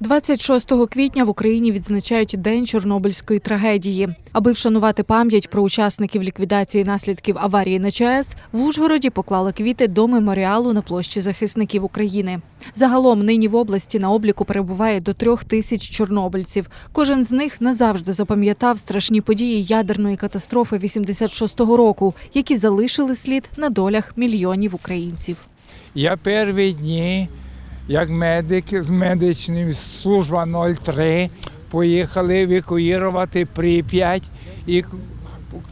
26 квітня в Україні відзначають День Чорнобильської трагедії. Аби вшанувати пам'ять про учасників ліквідації наслідків аварії на ЧАЕС, в Ужгороді поклали квіти до меморіалу на площі захисників України. Загалом нині в області на обліку перебуває до трьох тисяч чорнобильців. Кожен з них назавжди запам'ятав страшні події ядерної катастрофи 86-го року, які залишили слід на долях мільйонів українців. Я перші дні, як медик з медичної служба 03, поїхали евакуювати Прип'ять і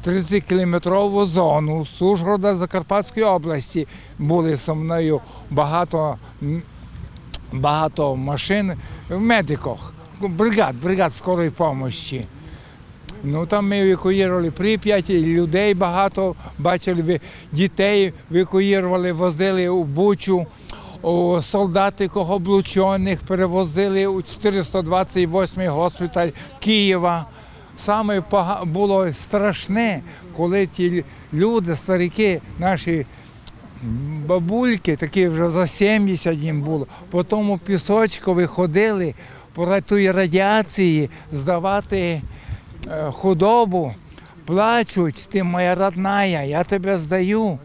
30-кілометрову зону з Ужгорода Закарпатської області. Були зі мною багато, багато машин в медиках, бригад, бригад скорої допомоги. Ну там ми евакуювали Прип'ять, людей багато бачили, дітей евакуювали, возили у Бучу, о, солдатиків облучених перевозили у 428-й госпіталь Києва. Саме було страшне, коли ті люди, старики, наші бабульки, такі вже за 70 їм було, по тому пісочку виходили по радіації здавати е, худобу, плачуть, ти моя родная, я тебе здаю.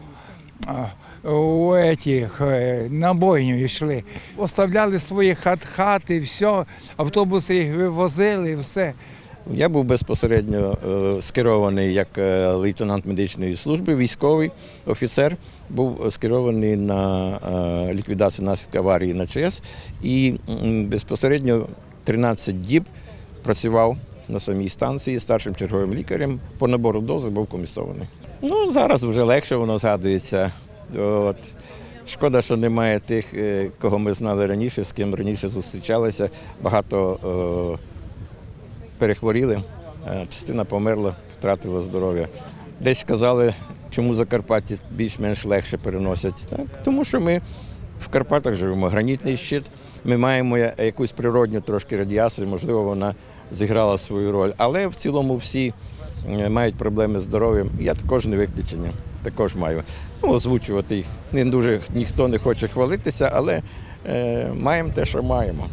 У этих е, на бойню йшли. Оставляли свої хат хати, все, автобуси їх вивозили, все. Я був безпосередньо е, скерований як е, лейтенант медичної служби, військовий офіцер. Був скерований на ліквідацію наслідків аварії на ЧАЕС і безпосередньо 13 діб працював на самій станції старшим черговим лікарем. По набору дози був комісований. Ну, зараз вже легше воно згадується. От. Шкода, що немає тих, е, кого ми знали раніше, з ким раніше зустрічалися. Багато е, перехворіли, е, частина померла, втратила здоров'я. Десь казали, чому Закарпатті більш-менш легше переносять. Так, тому що ми в Карпатах живемо, гранітний щит. Ми маємо якусь природню трошки радіацію, можливо, вона зіграла свою роль. Але в цілому всі мають проблеми з здоров'ям. Я також не виключення. Також маю. Ну, озвучувати їх. Не дуже ніхто не хоче хвалитися, але е, маємо те, що маємо.